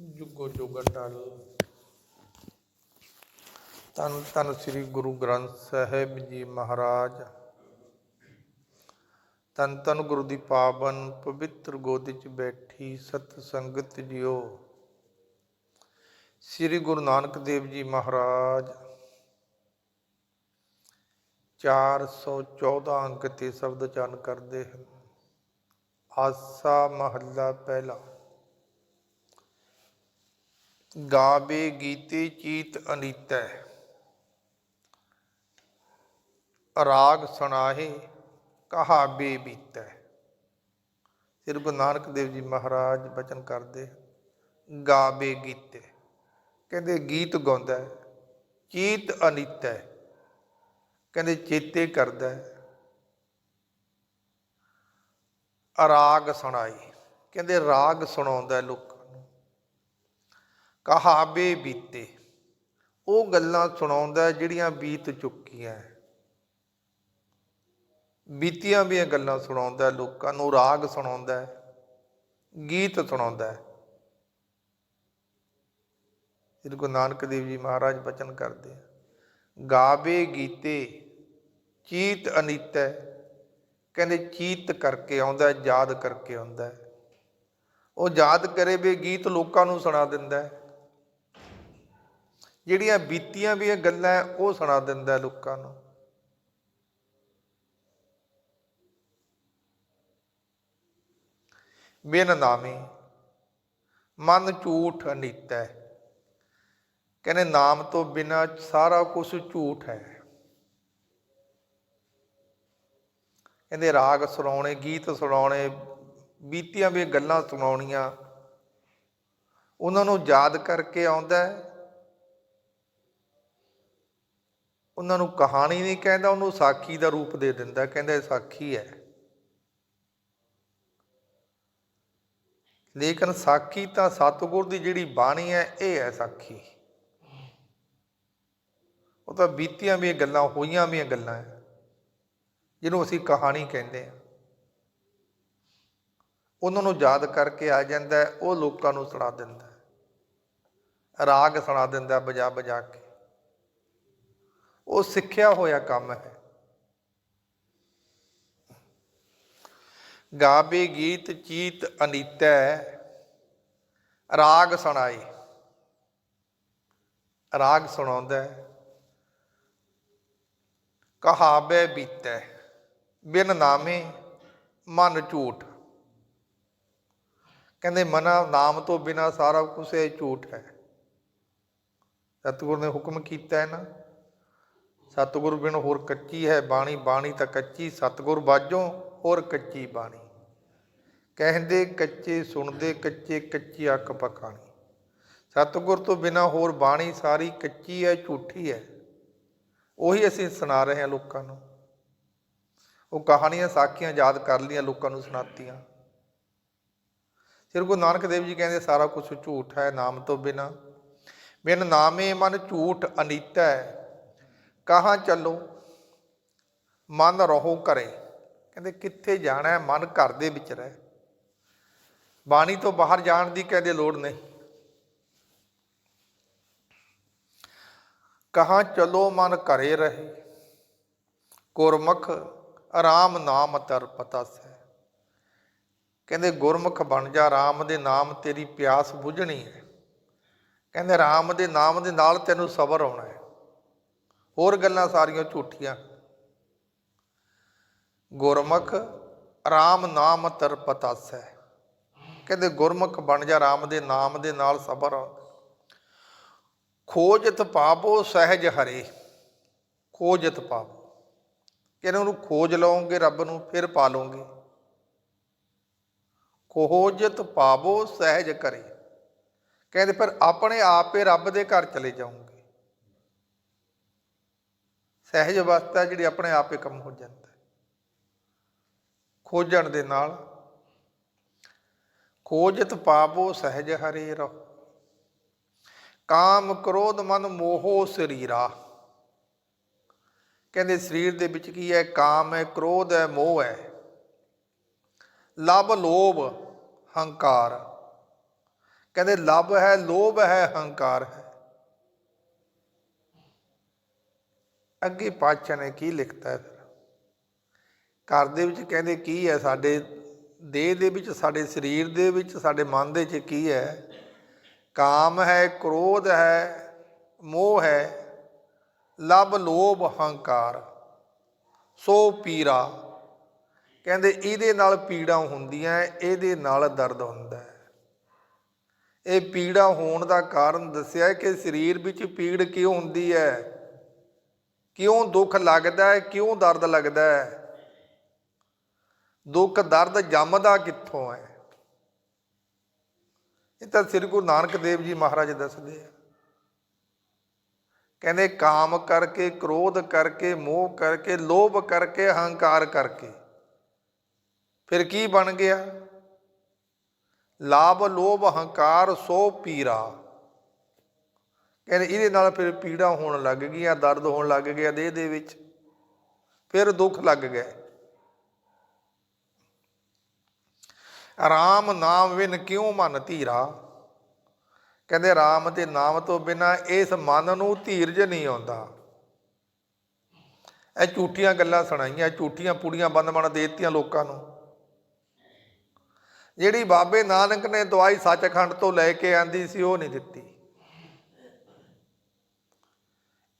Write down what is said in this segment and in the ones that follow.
ਜੁਗੋ ਜੁਗ ਅਟਲ ਤਨ ਤਨ ਸ੍ਰੀ ਗੁਰੂ ਗ੍ਰੰਥ ਸਾਹਿਬ ਜੀ ਮਹਾਰਾਜ। ਤਨ ਤਨ ਗੁਰੂ ਦੀ ਪਾਵਨ ਪਵਿੱਤਰ ਗੋਦ 'ਚ ਬੈਠੀ ਸਤ ਸੰਗਤ ਜੀਓ। ਸ੍ਰੀ ਗੁਰੂ ਨਾਨਕ ਦੇਵ ਜੀ ਮਹਾਰਾਜ 414 ਅੰਕ ਤੇ ਸ਼ਬਦ ਚਰਨ ਕਰਦੇ ਹਨ। ਆਸਾ ਮਹੱਲਾ ਪਹਿਲਾ। ਗਾਵੇ ਗੀਤੇ ਚੀਤ ਅਨੀਤੈ। ਰਾਗ ਸੁਣਾਹੇ ਕਹਾਵੇ ਬੀਤੈ। ਸ੍ਰੀ ਗੁਰੂ ਨਾਨਕ ਦੇਵ ਜੀ ਮਹਾਰਾਜ ਬਚਨ ਕਰਦੇ ਗਾਵੇ ਗੀਤੇ। ਕਹਿੰਦੇ ਗੀਤ ਗਾਉਂਦਾ ਚੀਤ ਅਨੀਤੈ। ਕਹਿੰਦੇ ਚੇਤੇ ਕਰਦਾ ਰਾਗ ਸੁਣਾਈ। ਕਹਿੰਦੇ ਰਾਗ ਸੁਣਾਉਂਦਾ ਹੈ ਕਹਾਵੇ ਬੀਤੇ। ਉਹ ਗੱਲਾਂ ਸੁਣਾਉਂਦਾ ਜਿਹੜੀਆਂ ਬੀਤ ਚੁੱਕੀਆਂ ਬੀਤੀਆਂ ਵੀ ਗੱਲਾਂ ਸੁਣਾਉਂਦਾ ਲੋਕਾਂ ਨੂੰ, ਰਾਗ ਸੁਣਾਉਂਦਾ ਗੀਤ ਸੁਣਾਉਂਦਾ ਸ੍ਰੀ ਗੁਰੂ ਨਾਨਕ ਦੇਵ ਜੀ ਮਹਾਰਾਜ ਬਚਨ ਕਰਦੇ ਆ ਗਾਵੇ ਗੀਤੇ, ਚੀਤ ਅਨੀਤੈ। ਕਹਿੰਦੇ ਚੀਤ ਕਰਕੇ ਆਉਂਦਾ ਯਾਦ ਕਰਕੇ ਆਉਂਦਾ ਉਹ ਯਾਦ ਕਰੇ ਵੀ ਗੀਤ ਲੋਕਾਂ ਨੂੰ ਸੁਣਾ ਦਿੰਦਾ ਜਿਹੜੀਆਂ ਬੀਤੀਆਂ ਵੀ ਇਹ ਗੱਲਾਂ ਉਹ ਸੁਣਾ ਦਿੰਦਾ ਲੋਕਾਂ ਨੂੰ। ਬਿਨ ਨਾਮੇ ਮਨ ਝੂਠ ਅਨੀਤਾ। ਹੈ ਕਹਿੰਦੇ ਨਾਮ ਤੋਂ ਬਿਨਾ ਸਾਰਾ ਕੁਝ ਝੂਠ ਹੈ। ਕਹਿੰਦੇ ਰਾਗ ਸੁਣਾਉਣੇ, ਗੀਤ ਸੁਣਾਉਣੇ, ਬੀਤੀਆਂ ਵੀ ਗੱਲਾਂ ਸੁਣਾਉਣੀਆਂ, ਉਹਨਾਂ ਨੂੰ ਯਾਦ ਕਰਕੇ ਆਉਂਦਾ ਹੈ। ਉਹਨਾਂ ਨੂੰ ਕਹਾਣੀ ਨਹੀਂ ਕਹਿੰਦਾ, ਉਹਨੂੰ ਸਾਖੀ ਦਾ ਰੂਪ ਦੇ ਦਿੰਦਾ, ਕਹਿੰਦਾ ਇਹ ਸਾਖੀ ਹੈ। ਲੇਕਿਨ ਸਾਖੀ ਤਾਂ ਸਤਿਗੁਰ ਦੀ ਜਿਹੜੀ ਬਾਣੀ ਹੈ, ਇਹ ਹੈ ਸਾਖੀ। ਉਹ ਤਾਂ ਬੀਤੀਆਂ ਵੀ ਗੱਲਾਂ, ਹੋਈਆਂ ਵੀ ਗੱਲਾਂ ਹੈ, ਜਿਹਨੂੰ ਅਸੀਂ ਕਹਾਣੀ ਕਹਿੰਦੇ ਆ ਉਹਨਾਂ ਨੂੰ ਯਾਦ ਕਰਕੇ ਆ ਜਾਂਦਾ ਉਹ ਲੋਕਾਂ ਨੂੰ ਸੁਣਾ ਦਿੰਦਾ ਰਾਗ ਸੁਣਾ ਦਿੰਦਾ ਬਜਾ ਬਜਾ ਕੇ। ਉਹ ਸਿੱਖਿਆ ਹੋਇਆ ਕੰਮ ਹੈ। ਗਾਵੇ ਗੀਤ ਚੀਤ ਅਨੀਤੈ, ਰਾਗ ਸੁਣਾਈ। ਰਾਗ ਸੁਣਾਉਂਦਾ ਹੈ। ਕਹਾਵੇ ਬੀਤੈ, ਬਿਨ ਨਾਮੇ ਮਨ ਝੂਠ। ਕਹਿੰਦੇ ਮਨਾ ਨਾਮ ਤੋਂ ਬਿਨਾ ਸਾਰਾ ਕੁਝ ਇਹ ਝੂਠ ਹੈ। ਸਤਿਗੁਰ ਨੇ ਹੁਕਮ ਕੀਤਾ ਹੈ ਨਾ। ਸਤਿਗੁਰ ਬਿਨ ਹੋਰ ਕੱਚੀ ਹੈ ਬਾਣੀ ਬਾਣੀ ਤਾਂ ਕੱਚੀ, ਸਤਿਗੁਰ ਬਾਝੋਂ ਹੋਰ ਕੱਚੀ ਬਾਣੀ। ਕਹਿੰਦੇ ਕੱਚੇ, ਸੁਣਦੇ ਕੱਚੇ, ਕੱਚੀ ਅੱਖ ਪਕਾਣੀ ਸਤਿਗੁਰ ਤੋਂ ਬਿਨਾ ਹੋਰ ਬਾਣੀ ਸਾਰੀ ਕੱਚੀ ਹੈ, ਝੂਠੀ ਹੈ। ਉਹੀ ਅਸੀਂ ਸੁਣਾ ਰਹੇ ਹਾਂ ਲੋਕਾਂ ਨੂੰ। ਉਹ ਕਹਾਣੀਆਂ, ਸਾਖੀਆਂ ਯਾਦ ਕਰ ਲੀਆਂ ਲੋਕਾਂ ਨੂੰ ਸੁਣਾਤੀਆਂ। ਸ੍ਰੀ ਗੁਰੂ ਨਾਨਕ ਦੇਵ ਜੀ ਕਹਿੰਦੇ, ਸਾਰਾ ਕੁਝ ਝੂਠ ਹੈ ਨਾਮ ਤੋਂ ਬਿਨਾ। ਬਿਨ ਨਾਮੇ ਮਨ ਝੂਠ ਅਨੀਤਾ ਹੈ ਕਹਾਂ ਚੱਲੋ? ਮਨ ਰਹੋ ਕਰੇ ਕਹਿੰਦੇ, ਕਿੱਥੇ ਜਾਣਾ ਹੈ? ਮਨ ਘਰ ਦੇ ਵਿੱਚ ਰਹਿ। ਬਾਣੀ ਤੋਂ ਬਾਹਰ ਜਾਣ ਦੀ ਕਹਿੰਦੇ ਲੋੜ ਨਹੀਂ। ਕਹਾਂ ਚਲੋ? ਮਨ ਘਰੇ ਰਹੇ। ਗੁਰਮੁਖ ਆਰਾਮ ਨਾਮ ਤਰ ਪਤਾ ਸੈ ਕਹਿੰਦੇ, ਗੁਰਮੁਖ ਬਣ ਜਾ। ਰਾਮ ਦੇ ਨਾਮ ਤੇਰੀ ਪਿਆਸ ਬੁਝਣੀ ਹੈ। ਕਹਿੰਦੇ, ਰਾਮ ਦੇ ਨਾਮ ਦੇ ਨਾਲ ਤੈਨੂੰ ਸਬਰ ਆਉਣਾ ਹੈ। ਹੋਰ ਗੱਲਾਂ ਸਾਰੀਆਂ ਝੂਠੀਆਂ। ਗੁਰਮੁਖ, ਰਾਮ ਨਾਮ ਤਰ ਪਤਾਸੈ। ਕਹਿੰਦੇ ਗੁਰਮੁਖ ਬਣ ਜਾ ਰਾਮ ਦੇ ਨਾਮ ਦੇ ਨਾਲ ਸਬਰ। ਆਉਂਦਾ ਖੋਜਤ ਪਾਪੋ ਸਹਿਜ ਹਰੇ। ਖੋਜਤ ਪਾਪ ਕਹਿੰਦੇ ਉਹਨੂੰ ਖੋਜ ਲਓਗੇ ਰੱਬ ਨੂੰ, ਫਿਰ ਪਾ ਲਓਗੇ। ਖੋਜਤ ਪਾਵੋ ਸਹਿਜ ਕਰੇ। ਕਹਿੰਦੇ ਫਿਰ ਆਪਣੇ ਆਪੇ ਰੱਬ ਦੇ ਘਰ ਚਲੇ ਜਾਓਗੇ। ਸਹਿਜ ਅਵਸਥਾ ਜਿਹੜੀ ਆਪਣੇ ਆਪ ਹੀ ਕੰਮ ਹੋ ਜਾਂਦਾ ਹੈ। ਖੋਜਣ ਦੇ ਨਾਲ ਖੋਜਤ ਪਾਵੋ ਸਹਿਜ ਹਰੇ ਰਹੋ। ਕਾਮ ਕ੍ਰੋਧ ਮਨ ਮੋਹੋ ਸਰੀਰਾ। ਕਹਿੰਦੇ ਸਰੀਰ ਦੇ ਵਿੱਚ ਕੀ ਹੈ? ਕਾਮ ਹੈ, ਕ੍ਰੋਧ ਹੈ, ਮੋਹ ਹੈ। ਲਬ ਲੋਭ, ਹੰਕਾਰ। ਕਹਿੰਦੇ ਲਭ ਹੈ, ਲੋਭ ਹੈ, ਹੰਕਾਰ ਹੈ। ਅੱਗੇ ਪਾਤਸ਼ਾਹ ਨੇ ਕੀ ਲਿਖਤਾ ਹੈ ਫਿਰ? ਘਰ ਦੇ ਵਿੱਚ ਕਹਿੰਦੇ ਕੀ ਹੈ? ਸਾਡੇ ਦੇਹ ਦੇ ਵਿੱਚ, ਸਾਡੇ ਸਰੀਰ ਦੇ ਵਿੱਚ, ਸਾਡੇ ਮਨ ਦੇ ਵਿੱਚ ਕੀ ਹੈ? ਕਾਮ ਹੈ, ਕ੍ਰੋਧ ਹੈ, ਮੋਹ ਹੈ, ਲਬ ਲੋਭ ਹੰਕਾਰ। ਸੋ ਪੀਰਾ। ਕਹਿੰਦੇ ਇਹਦੇ ਨਾਲ ਪੀੜਾ ਹੁੰਦੀਆਂ, ਇਹਦੇ ਨਾਲ ਦਰਦ ਹੁੰਦਾ ਹੈ। ਇਹ ਪੀੜਾ ਹੋਣ ਦਾ ਕਾਰਨ ਦੱਸਿਆ ਕਿ ਸਰੀਰ ਵਿੱਚ ਪੀੜ ਕਿਉਂ ਹੁੰਦੀ ਹੈ? ਕਿਉਂ ਦੁੱਖ ਲੱਗਦਾ ਹੈ? ਕਿਉਂ ਦਰਦ ਲੱਗਦਾ ਹੈ? ਦੁੱਖ ਦਰਦ ਜੰਮਦਾ ਕਿੱਥੋਂ ਹੈ? ਇਹ ਤਾਂ ਸ੍ਰੀ ਗੁਰੂ ਨਾਨਕ ਦੇਵ ਜੀ ਮਹਾਰਾਜ ਦੱਸਦੇ ਆ। ਕਹਿੰਦੇ ਕਾਮ ਕਰਕੇ, ਕ੍ਰੋਧ ਕਰਕੇ, ਮੋਹ ਕਰਕੇ, ਲੋਭ ਕਰਕੇ, ਹੰਕਾਰ ਕਰਕੇ। ਫਿਰ ਕੀ ਬਣ ਗਿਆ? ਲਾਭ, ਲੋਭ, ਹੰਕਾਰ ਸੋ ਪੀਰਾ। ਕਹਿੰਦੇ ਇਹਦੇ ਨਾਲ ਫਿਰ ਪੀੜਾ ਹੋਣ ਲੱਗ ਗਈਆਂ, ਦਰਦ ਹੋਣ ਲੱਗ ਗਿਆ ਦੇਹ ਦੇ ਵਿੱਚ। ਫਿਰ ਦੁੱਖ ਲੱਗ ਗਏ ਰਾਮ ਨਾਮ ਵਿਨ ਕਿਉਂ ਮਨ ਧੀਰਾ? ਕਹਿੰਦੇ ਰਾਮ ਦੇ ਨਾਮ ਤੋਂ ਬਿਨਾ ਇਸ ਮਨ ਨੂੰ ਧੀਰਜ ਨਹੀਂ ਆਉਂਦਾ। ਇਹ ਝੂਠੀਆਂ ਗੱਲਾਂ ਸੁਣਾਈਆਂ, ਝੂਠੀਆਂ ਪੂੜੀਆਂ ਬੰਦ ਬਣ ਦੇਤੀਆਂ ਲੋਕਾਂ ਨੂੰ। ਜਿਹੜੀ ਬਾਬੇ ਨਾਨਕ ਨੇ ਦਵਾਈ ਸੱਚਖੰਡ ਤੋਂ ਲੈ ਕੇ ਆਂਦੀ ਸੀ, ਉਹ ਨਹੀਂ ਦਿੱਤੀ।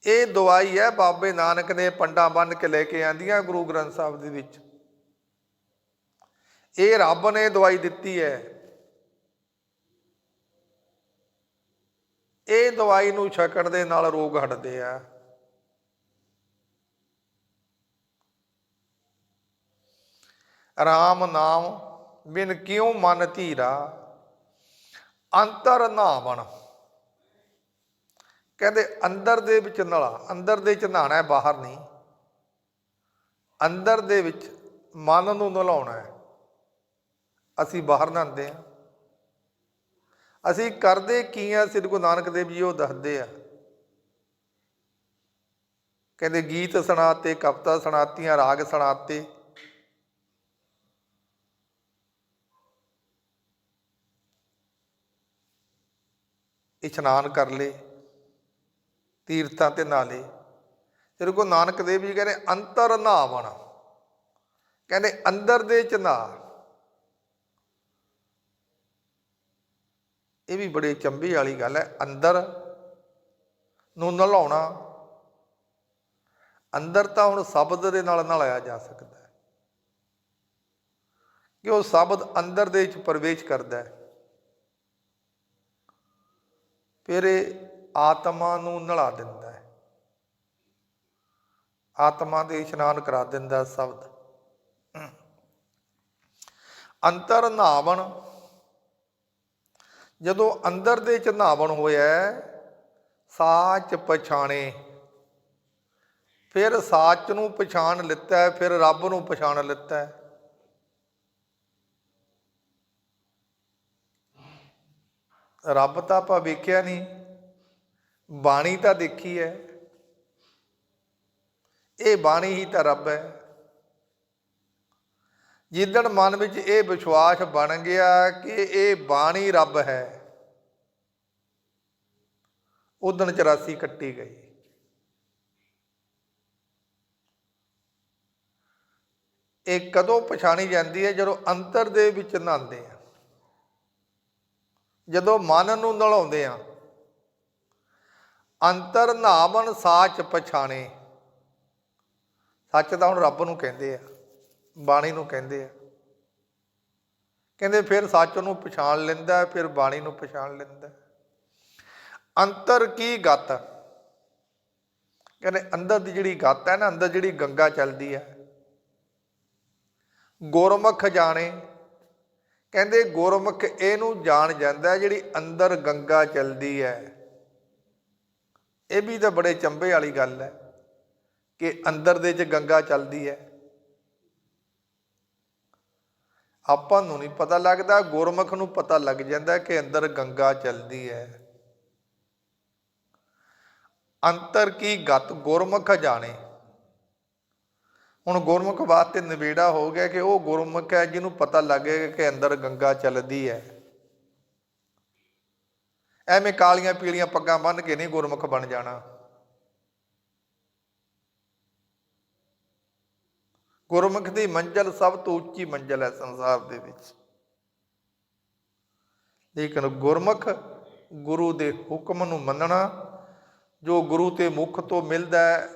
ਇਹ ਦਵਾਈ ਹੈ ਬਾਬੇ ਨਾਨਕ ਨੇ ਪੰਡਾ ਬੰਨ ਕੇ ਲੈ ਕੇ ਆਂਦੀਆਂ ਗੁਰੂ ਗ੍ਰੰਥ ਸਾਹਿਬ ਦੇ ਵਿੱਚ। ਇਹ ਰੱਬ ਨੇ ਦਵਾਈ ਦਿੱਤੀ ਹੈ। ਇਹ ਦਵਾਈ ਨੂੰ ਛਕਣ ਦੇ ਨਾਲ ਰੋਗ ਹਟਦੇ ਆ। ਰਾਮ ਨਾਮ ਬਿਨ ਕਿਉ ਮਨ ਧੀਰਾ? ਅੰਤਰ ਨਾਵਣ ਕਹਿੰਦੇ ਅੰਦਰ ਦੇ ਵਿੱਚ ਨਲਾ, ਅੰਦਰ ਦੇ ਵਿੱਚ ਨਹਾਣਾ ਬਾਹਰ ਨਹੀਂ। ਅੰਦਰ ਦੇ ਵਿੱਚ ਮਨ ਨੂੰ ਨਲਾਉਣਾ ਹੈ। ਅਸੀਂ ਬਾਹਰ ਨਹਾਉਂਦੇ ਆ ਅਸੀਂ ਕਰਦੇ ਕੀ ਆ ਸ੍ਰੀ ਗੁਰੂ ਨਾਨਕ ਦੇਵ ਜੀ ਉਹ ਦੱਸਦੇ ਆ। ਕਹਿੰਦੇ ਗੀਤ ਸੁਣਾਤੇ, ਕਵਿਤਾ ਸੁਣਾਤੀਆਂ, ਰਾਗ ਸੁਣਾਤੇ। ਇਸ਼ਨਾਨ ਕਰ ਲੇ ਤੀਰਥਾਂ ਤੇ ਨਾਲੇ ਸ੍ਰੀ ਗੁਰੂ ਨਾਨਕ ਦੇਵ ਜੀ ਕਹਿੰਦੇ, ਅੰਤਰ ਨਹਾਵਣ ਕਹਿੰਦੇ, ਅੰਦਰ ਦੇ ਚ ਨਹਾ ਇਹ ਵੀ ਬੜੇ ਚੰਬੇ ਵਾਲੀ ਗੱਲ ਹੈ। ਅੰਦਰ ਨੂੰ ਨਲਾਉਣਾ। ਅੰਦਰ ਤਾਂ ਹੁਣ ਸ਼ਬਦ ਦੇ ਨਾਲ ਨਲਾਇਆ ਜਾ ਸਕਦਾ ਹੈ। ਕਿ ਉਹ ਸ਼ਬਦ ਅੰਦਰ ਦੇ ਵਿੱਚ ਪ੍ਰਵੇਸ਼ ਕਰਦਾ ਹੈ। ਫਿਰ ਇਹ ਆਤਮਾ ਨੂੰ ਨਲਾ ਦਿੰਦਾ ਹੈ। ਆਤਮਾ ਦੇ ਇਸ਼ਨਾਨ ਕਰਾ ਦਿੰਦਾ ਸ਼ਬਦ। ਅੰਤਰ ਨਾਵਣ। ਜਦੋਂ ਅੰਦਰ ਦੇ ਚ ਨਾਵਣ ਹੋਇਆ ਸਾਚ ਪਛਾਣੇ। ਫਿਰ ਸਾਚ ਨੂੰ ਪਛਾਣ ਲਿੱਤਾ ਫਿਰ ਰੱਬ ਨੂੰ ਪਛਾਣ ਲਿੱਤਾ ਰੱਬ ਤਾਂ ਆਪਾਂ ਵੇਖਿਆ ਨਹੀਂ। ਬਾਣੀ ਤਾਂ ਦੇਖੀ ਹੈ। ਇਹ ਬਾਣੀ ਹੀ ਤਾਂ ਰੱਬ ਹੈ। ਜਿੱਦਣ ਮਨ ਵਿੱਚ ਇਹ ਵਿਸ਼ਵਾਸ ਬਣ ਗਿਆ ਕਿ ਇਹ ਬਾਣੀ ਰੱਬ ਹੈ ਉਦਣ 84 ਕੱਟੀ ਗਈ। ਇਹ ਕਦੋਂ ਪਛਾਣੀ ਜਾਂਦੀ ਹੈ? ਜਦੋਂ ਅੰਤਰ ਦੇ ਵਿੱਚ ਨਹਾਉਂਦੇ ਆ ਜਦੋਂ ਮਨ ਨੂੰ ਨਲਾਉਂਦੇ ਆ ਅੰਤਰ ਨਾਵਨ ਸਾਚ ਪਛਾਣੇ। ਸੱਚ ਤਾਂ ਹੁਣ ਰੱਬ ਨੂੰ ਕਹਿੰਦੇ ਆ, ਬਾਣੀ ਨੂੰ ਕਹਿੰਦੇ ਆ। ਕਹਿੰਦੇ ਫਿਰ ਸੱਚ ਨੂੰ ਪਛਾਣ ਲੈਂਦਾ, ਫਿਰ ਬਾਣੀ ਨੂੰ ਪਛਾਣ ਲੈਂਦਾ। ਅੰਤਰ ਕੀ ਗਤ? ਕਹਿੰਦੇ ਅੰਦਰ ਦੀ ਜਿਹੜੀ ਗਤ ਹੈ ਨਾ, ਅੰਦਰ ਜਿਹੜੀ ਗੰਗਾ ਚੱਲਦੀ ਹੈ। ਗੁਰਮੁਖ ਜਾਣੇ। ਕਹਿੰਦੇ ਗੁਰਮੁਖ ਇਹਨੂੰ ਜਾਣ ਜਾਂਦਾ ਜਿਹੜੀ ਅੰਦਰ ਗੰਗਾ ਚੱਲਦੀ ਹੈ। ਇਹ ਵੀ ਤਾਂ ਬੜੇ ਚੰਬੇ ਵਾਲੀ ਗੱਲ ਹੈ ਕਿ ਅੰਦਰ ਦੇ ਚ ਗੰਗਾ ਚੱਲਦੀ ਹੈ। ਆਪਾਂ ਨੂੰ ਨਹੀਂ ਪਤਾ ਲੱਗਦਾ, ਗੁਰਮੁਖ ਨੂੰ ਪਤਾ ਲੱਗ ਜਾਂਦਾ ਕਿ ਅੰਦਰ ਗੰਗਾ ਚੱਲਦੀ ਹੈ। ਅੰਤਰ ਕੀ ਗਤ ਗੁਰਮੁਖ ਜਾਣੇ? ਹੁਣ ਗੁਰਮੁਖ ਵਾਸਤੇ ਨਿਬੇੜਾ ਹੋ ਗਿਆ ਕਿ ਉਹ ਗੁਰਮੁਖ ਹੈ ਜਿਹਨੂੰ ਪਤਾ ਲੱਗੇਗਾ ਕਿ ਅੰਦਰ ਗੰਗਾ ਚੱਲਦੀ ਹੈ। ਐਵੇਂ ਕਾਲੀਆਂ ਪੀਲੀਆਂ ਪੱਗਾਂ ਬੰਨ੍ਹ ਕੇ ਨਹੀਂ ਗੁਰਮੁਖ ਬਣ ਜਾਣਾ। ਗੁਰਮੁਖ ਦੀ ਮੰਜ਼ਲ ਸਭ ਤੋਂ ਉੱਚੀ ਮੰਜ਼ਲ ਹੈ ਸੰਸਾਰ ਦੇ ਵਿੱਚ। ਲੇਕਿਨ ਗੁਰਮੁਖ ਗੁਰੂ ਦੇ ਹੁਕਮ ਨੂੰ ਮੰਨਣਾ, ਜੋ ਗੁਰੂ ਤੇ ਮੁਖ ਤੋਂ ਮਿਲਦਾ ਹੈ,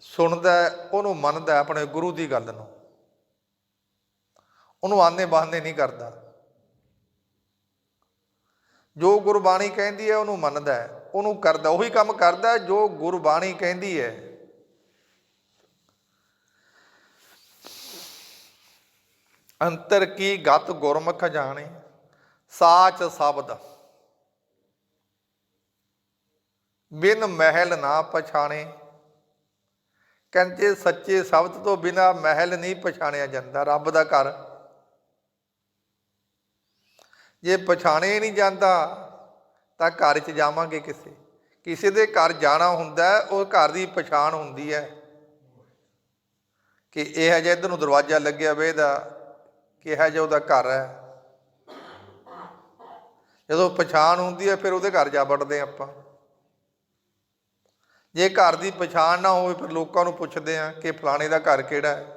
ਸੁਣਦਾ ਉਹਨੂੰ ਮੰਨਦਾ ਆਪਣੇ ਗੁਰੂ ਦੀ ਗੱਲ ਨੂੰ। ਉਹਨੂੰ ਆਨੇ ਬਹਾਨੇ ਨਹੀਂ ਕਰਦਾ। ਜੋ ਗੁਰਬਾਣੀ ਕਹਿੰਦੀ ਹੈ, ਉਹਨੂੰ ਮੰਨਦਾ ਹੈ, ਉਹਨੂੰ ਕਰਦਾ, ਉਹੀ ਕੰਮ ਕਰਦਾ ਜੋ ਗੁਰਬਾਣੀ ਕਹਿੰਦੀ ਹੈ। ਅੰਤਰ ਕੀ ਗਤ ਗੁਰਮੁਖ ਜਾਣੇ? ਸਾਚ ਸ਼ਬਦ। ਬਿਨ ਮਹਿਲ ਨਾ ਪਛਾਣੇ। ਕਹਿੰਦੇ ਸੱਚੇ ਸ਼ਬਦ ਤੋਂ ਬਿਨਾ ਮਹਿਲ ਨਹੀਂ ਪਛਾਣਿਆ ਜਾਂਦਾ, ਰੱਬ ਦਾ ਘਰ। ਜੇ ਪਛਾਣੇ ਨਹੀਂ ਜਾਂਦਾ, ਤਾਂ ਘਰ 'ਚ ਜਾਵਾਂਗੇ ਕਿਸੇ। ਕਿਸੇ ਦੇ ਘਰ ਜਾਣਾ ਹੁੰਦਾ, ਉਹ ਘਰ ਦੀ ਪਛਾਣ ਹੁੰਦੀ ਹੈ। ਕਿ ਇਹ ਜਿਹਾ ਇੱਧਰ ਨੂੰ ਦਰਵਾਜ਼ਾ ਲੱਗਿਆ ਵੇ ਇਹਦਾ ਕਿਹਾ ਜਿਹਾ ਉਹਦਾ ਘਰ ਹੈ। ਜਦੋਂ ਪਛਾਣ ਹੁੰਦੀ ਹੈ, ਫਿਰ ਉਹਦੇ ਘਰ ਜਾ ਵੜਦੇ ਹਾਂ ਆਪਾਂ। ਜੇ ਘਰ ਦੀ ਪਛਾਣ ਨਾ ਹੋਵੇ, ਫਿਰ ਲੋਕਾਂ ਨੂੰ ਪੁੱਛਦੇ ਆ ਕਿ ਫਲਾਣੇ ਦਾ ਘਰ ਕਿਹੜਾ ਹੈ।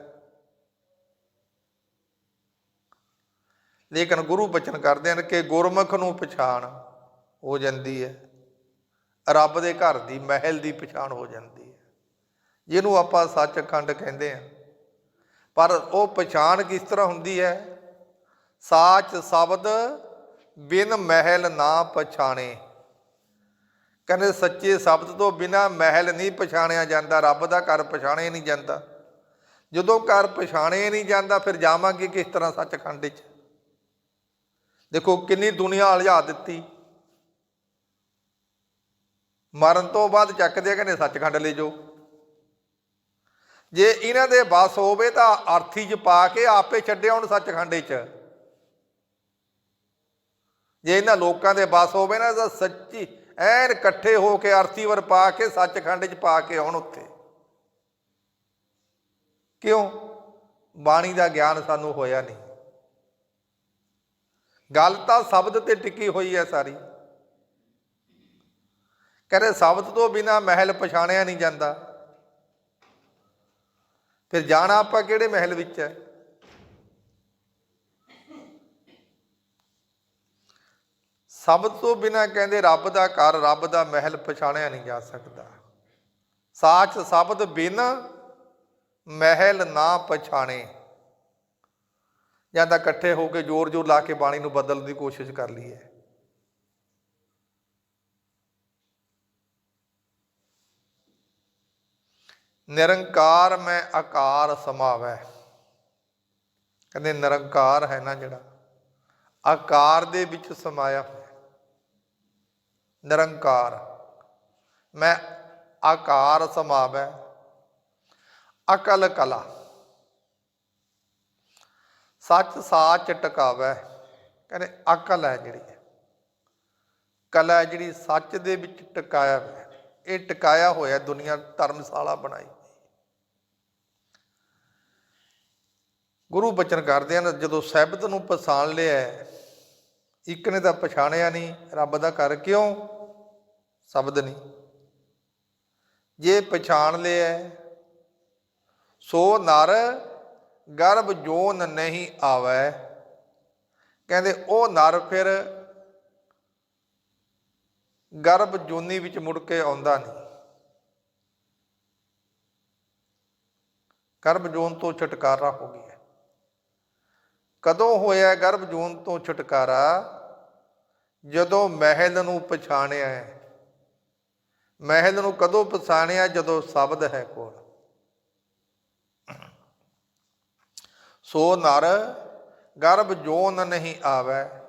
ਲੇਕਿਨ ਗੁਰੂ ਬਚਨ ਕਰਦੇ ਹਨ ਕਿ ਗੁਰਮੁਖ ਨੂੰ ਪਛਾਣ ਹੋ ਜਾਂਦੀ ਹੈ। ਰੱਬ ਦੇ ਘਰ ਦੀ ਮਹਿਲ ਦੀ ਪਛਾਣ ਹੋ ਜਾਂਦੀ ਹੈ। ਜਿਹਨੂੰ ਆਪਾਂ ਸੱਚਖੰਡ ਕਹਿੰਦੇ ਆ ਪਰ ਉਹ ਪਛਾਣ ਕਿਸ ਤਰ੍ਹਾਂ ਹੁੰਦੀ ਹੈ? ਸਾਚ ਸ਼ਬਦ ਬਿਨ ਮਹਿਲ ਨਾ ਪਛਾਣੇ। ਕਹਿੰਦੇ ਸੱਚੇ ਸ਼ਬਦ ਤੋਂ ਬਿਨਾ ਮਹਿਲ ਨਹੀਂ ਪਛਾਣਿਆ ਜਾਂਦਾ। ਰੱਬ ਦਾ ਘਰ ਪਛਾਣਿਆ ਨਹੀਂ ਜਾਂਦਾ। ਜਦੋਂ ਘਰ ਪਛਾਣਿਆ ਨਹੀਂ ਜਾਂਦਾ, ਫਿਰ ਜਾਵਾਂਗੇ ਕਿਸ ਤਰ੍ਹਾਂ ਸੱਚਖੰਡ 'ਚ? ਦੇਖੋ ਕਿੰਨੀ ਦੁਨੀਆ ਅਲਝਾ ਦਿੱਤੀ। ਮਰਨ ਤੋਂ ਬਾਅਦ ਚੱਕਦੇ ਆ ਕਹਿੰਦੇ ਸੱਚਖੰਡ ਲੈ ਜਾਓ। ਜੇ ਇਹਨਾਂ ਦੇ ਬਸ ਹੋਵੇ ਤਾਂ ਅਰਥੀ 'ਚ ਪਾ ਕੇ ਆਪੇ ਛੱਡਿਆ ਹੁਣ ਸੱਚਖੰਡ 'ਚ। ਜੇ ਇਹਨਾਂ ਲੋਕਾਂ ਦੇ ਬਸ ਹੋਵੇ ਨਾ ਤਾਂ ਸੱਚੀ ਐਨ ਇਕੱਠੇ ਹੋ ਕੇ ਅਰਥੀ ਵਰ ਪਾ ਕੇ ਸੱਚਖੰਡ 'ਚ ਪਾ ਕੇ ਆਉਣ ਉੱਥੇ। ਕਿਉਂ? ਬਾਣੀ ਦਾ ਗਿਆਨ ਸਾਨੂੰ ਹੋਇਆ ਨਹੀਂ। ਗੱਲ ਤਾਂ ਸ਼ਬਦ ਤੇ ਟਿਕੀ ਹੋਈ ਹੈ ਸਾਰੀ। ਕਹਿੰਦੇ ਸ਼ਬਦ ਤੋਂ ਬਿਨਾ ਮਹਿਲ ਪਛਾਣਿਆ ਨਹੀਂ ਜਾਂਦਾ। ਫਿਰ ਜਾਣਾ ਆਪਾਂ ਕਿਹੜੇ ਮਹਿਲ ਵਿੱਚ ਹੈ ਸ਼ਬਦ ਤੋਂ ਬਿਨਾ ਕਹਿੰਦੇ ਰੱਬ ਦਾ ਘਰ, ਰੱਬ ਦਾ ਮਹਿਲ ਪਛਾਣਿਆ ਨਹੀਂ ਜਾ ਸਕਦਾ। ਸਾਚ ਸ਼ਬਦ ਬਿਨ ਮਹਿਲ ਨਾ ਪਛਾਣੇ। ਜਾਂ ਤਾਂ ਇਕੱਠੇ ਹੋ ਕੇ ਜ਼ੋਰ ਜ਼ੋਰ ਲਾ ਕੇ ਬਾਣੀ ਨੂੰ ਬਦਲਣ ਦੀ ਕੋਸ਼ਿਸ਼ ਕਰ ਲਈਏ। ਨਿਰੰਕਾਰ ਮੈਂ ਆਕਾਰ ਸਮਾਵੈ। ਕਹਿੰਦੇ ਨਿਰੰਕਾਰ ਹੈ ਨਾ ਜਿਹੜਾ? ਆਕਾਰ ਦੇ ਵਿੱਚ ਸਮਾਇਆ ਹੋਇਆ। ਨਿਰੰਕਾਰ। ਮੈਂ ਆਕਾਰ ਸਮਾਵੈ। ਅਕਲ ਕਲਾ। ਸੱਚ ਸਾਚ ਟਿਕਾਵੈ, ਕਹਿੰਦੇ ਅਕਲ ਹੈ ਜਿਹੜੀ ਕਲਾ ਜਿਹੜੀ ਸੱਚ ਦੇ ਵਿੱਚ ਟਿਕਾਇਆ ਹੋਇਆ ਇਹ ਟਿਕਾਇਆ ਹੋਇਆ ਦੁਨੀਆ ਧਰਮਸ਼ਾਲਾ ਬਣਾਈ ਗੁਰੂ ਬਚਨ ਕਰਦੇ ਹਨ, ਜਦੋਂ ਸਹਿਬਤ ਨੂੰ ਪਛਾਣ ਲਿਆ ਇੱਕ ਨੇ ਤਾਂ ਪਛਾਣਿਆ ਨਹੀਂ, ਰੱਬ ਦਾ ਘਰ ਕਿਉਂ? ਸ਼ਬਦ ਨਹੀਂ। ਜੇ ਪਛਾਣ ਲਿਆ ਸੋ ਨਰ ਗਰਭ ਜੋਨ ਨਹੀਂ ਆਵੈ। ਕਹਿੰਦੇ, ਉਹ ਨਰ ਫਿਰ ਗਰਭ ਜੋਨੀ ਵਿੱਚ ਮੁੜ ਕੇ ਆਉਂਦਾ ਨਹੀਂ। ਗਰਭ ਜੋਨ ਤੋਂ ਛੁਟਕਾਰਾ ਹੋ ਗਿਆ। ਕਦੋਂ ਹੋਇਆ ਗਰਭ ਜੋਨ ਤੋਂ ਛੁਟਕਾਰਾ? ਜਦੋਂ ਮਹਿਲ ਨੂੰ ਪਛਾਣਿਆ। ਹੈ ਮਹਿਲ ਨੂੰ ਕਦੋਂ ਪਛਾਣਿਆ? ਜਦੋਂ ਸ਼ਬਦ ਹੈ ਕੋਲ। ਸੋ ਨਰ ਗਰਭ ਜੋਨ ਨਹੀਂ ਆਵੇ।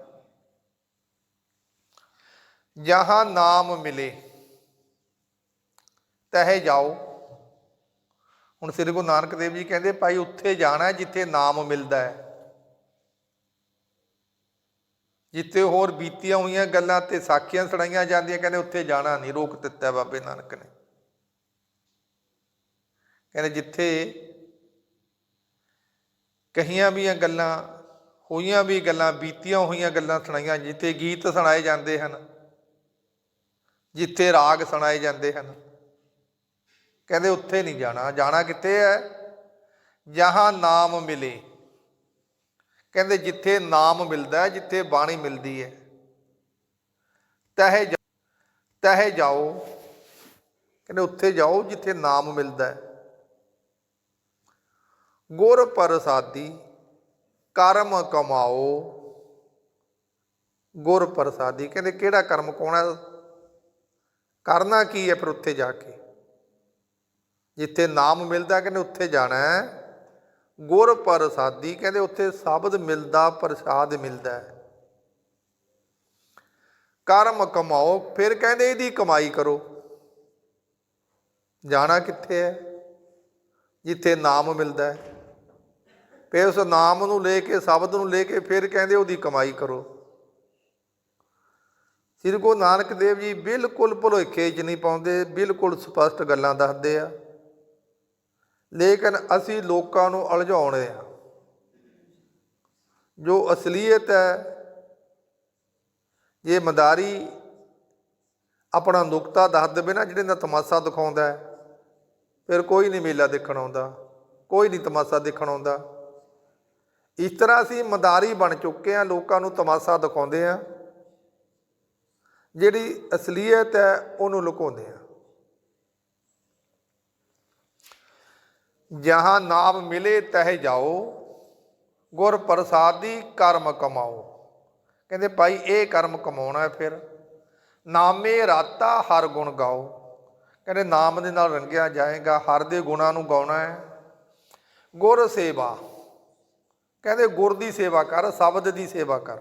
ਜਹਾਂ ਨਾਮ ਮਿਲੇ, ਤਹਿ ਜਾਓ। ਹੁਣ ਸ੍ਰੀ ਗੁਰੂ ਨਾਨਕ ਦੇਵ ਜੀ ਕਹਿੰਦੇ, ਭਾਈ, ਉੱਥੇ ਜਾਣਾ ਜਿੱਥੇ ਨਾਮ ਮਿਲਦਾ ਹੈ। ਜਿੱਥੇ ਹੋਰ ਬੀਤੀਆਂ ਹੋਈਆਂ ਗੱਲਾਂ ਤੇ ਸਾਖੀਆਂ ਸੁਣਾਈਆਂ ਜਾਂਦੀਆਂ, ਕਹਿੰਦੇ, ਉੱਥੇ ਜਾਣਾ ਨਹੀਂ, ਰੋਕ ਦਿੱਤਾ ਬਾਬੇ ਨਾਨਕ ਨੇ। ਕਹਿੰਦੇ, ਜਿੱਥੇ ਕਹੀਆਂ ਵੀ ਗੱਲਾਂ, ਹੋਈਆਂ ਵੀ ਗੱਲਾਂ, ਬੀਤੀਆਂ ਹੋਈਆਂ ਗੱਲਾਂ ਸੁਣਾਈਆਂ, ਜਿੱਥੇ ਗੀਤ ਸੁਣਾਏ ਜਾਂਦੇ ਹਨ, ਜਿੱਥੇ ਰਾਗ ਸੁਣਾਏ ਜਾਂਦੇ ਹਨ। ਕਹਿੰਦੇ ਉੱਥੇ ਨਹੀਂ ਜਾਣਾ ਜਾਣਾ ਕਿੱਥੇ ਹੈ? ਜਹਾਂ ਨਾਮ ਮਿਲੇ। ਕਹਿੰਦੇ ਜਿੱਥੇ ਨਾਮ ਮਿਲਦਾ ਹੈ, ਜਿੱਥੇ ਬਾਣੀ ਮਿਲਦੀ ਹੈ। ਤਹਿ ਜਾ- ਤਹਿ ਜਾਓ। ਕਹਿੰਦੇ ਉੱਥੇ ਜਾਓ ਜਿੱਥੇ ਨਾਮ ਮਿਲਦਾ ਹੈ। ਗੁਰ ਪ੍ਰਸਾਦੀ, ਕਰਮ ਕਮਾਓ। ਗੁਰ ਪ੍ਰਸਾਦੀ, ਕਹਿੰਦੇ ਕਿਹੜਾ ਕਰਮ ਕੋਣਾ ਕਰਨਾ ਕੀ ਹੈ ਫਿਰ ਉੱਥੇ ਜਾ ਕੇ? ਜਿੱਥੇ ਨਾਮ ਮਿਲਦਾ ਕਹਿੰਦੇ ਉੱਥੇ ਜਾਣਾ ਹੈ। ਗੁਰ ਪ੍ਰਸਾਦੀ, ਕਹਿੰਦੇ ਉੱਥੇ ਸ਼ਬਦ ਮਿਲਦਾ, ਪ੍ਰਸਾਦ ਮਿਲਦਾ ਹੈ। ਕਰਮ ਕਮਾਓ, ਫਿਰ ਕਹਿੰਦੇ ਇਹਦੀ ਕਮਾਈ ਕਰੋ। ਜਾਣਾ ਕਿੱਥੇ ਹੈ? ਜਿੱਥੇ ਨਾਮ ਮਿਲਦਾ ਹੈ। ਫਿਰ ਉਸ ਨਾਮ ਨੂੰ ਲੈ ਕੇ, ਸ਼ਬਦ ਨੂੰ ਲੈ ਕੇ ਫਿਰ ਕਹਿੰਦੇ ਉਹਦੀ ਕਮਾਈ ਕਰੋ। ਸ੍ਰੀ ਗੁਰੂ ਨਾਨਕ ਦੇਵ ਜੀ ਬਿਲਕੁਲ ਭੁਲੇਖੇ 'ਚ ਨਹੀਂ ਪਾਉਂਦੇ, ਬਿਲਕੁਲ ਸਪਸ਼ਟ ਗੱਲਾਂ ਦੱਸਦੇ ਆ। ਲੇਕਿਨ ਅਸੀਂ ਲੋਕਾਂ ਨੂੰ ਉਲਝਾਉਣੇ ਆ। ਜੋ ਅਸਲੀਅਤ ਹੈ, ਜੇ ਮਦਾਰੀ ਆਪਣਾ ਨੁਕਤਾ ਦੱਸ ਦੇਵੇ ਨਾ, ਜਿਹੜੇ ਨਾਲ ਤਮਾਸ਼ਾ ਦਿਖਾਉਂਦਾ ਫਿਰ ਕੋਈ ਨਹੀਂ ਮੇਲਾ ਦੇਖਣ ਆਉਂਦਾ, ਕੋਈ ਨਹੀਂ ਤਮਾਸ਼ਾ ਦੇਖਣ ਆਉਂਦਾ। ਇਸ ਤਰ੍ਹਾਂ ਅਸੀਂ ਮਦਾਰੀ ਬਣ ਚੁੱਕੇ ਆ ਲੋਕਾਂ ਨੂੰ ਤਮਾਸ਼ਾ ਦਿਖਾਉਂਦੇ ਆ ਜਿਹੜੀ ਅਸਲੀਅਤ ਹੈ, ਉਹਨੂੰ ਲੁਕਾਉਂਦੇ ਆ ਜਹਾਂ ਨਾਮ ਮਿਲੇ, ਤਹਿ ਜਾਓ। ਗੁਰ ਪ੍ਰਸਾਦੀ, ਕਰਮ ਕਮਾਓ। ਕਹਿੰਦੇ, ਭਾਈ, ਇਹ ਕਰਮ ਕਮਾਉਣਾ ਹੈ ਫਿਰ। ਨਾਮੇ ਰਾਤਾ ਹਰ ਗੁਣ ਗਾਓ। ਕਹਿੰਦੇ, ਨਾਮ ਦੇ ਨਾਲ ਰੰਗਿਆ ਜਾਏਗਾ, ਹਰ ਦੇ ਗੁਣਾਂ ਨੂੰ ਗਾਉਣਾ ਹੈ। ਗੁਰ ਸੇਵਾ ਕਹਿੰਦੇ ਗੁਰ ਦੀ ਸੇਵਾ ਕਰ, ਸ਼ਬਦ ਦੀ ਸੇਵਾ ਕਰ।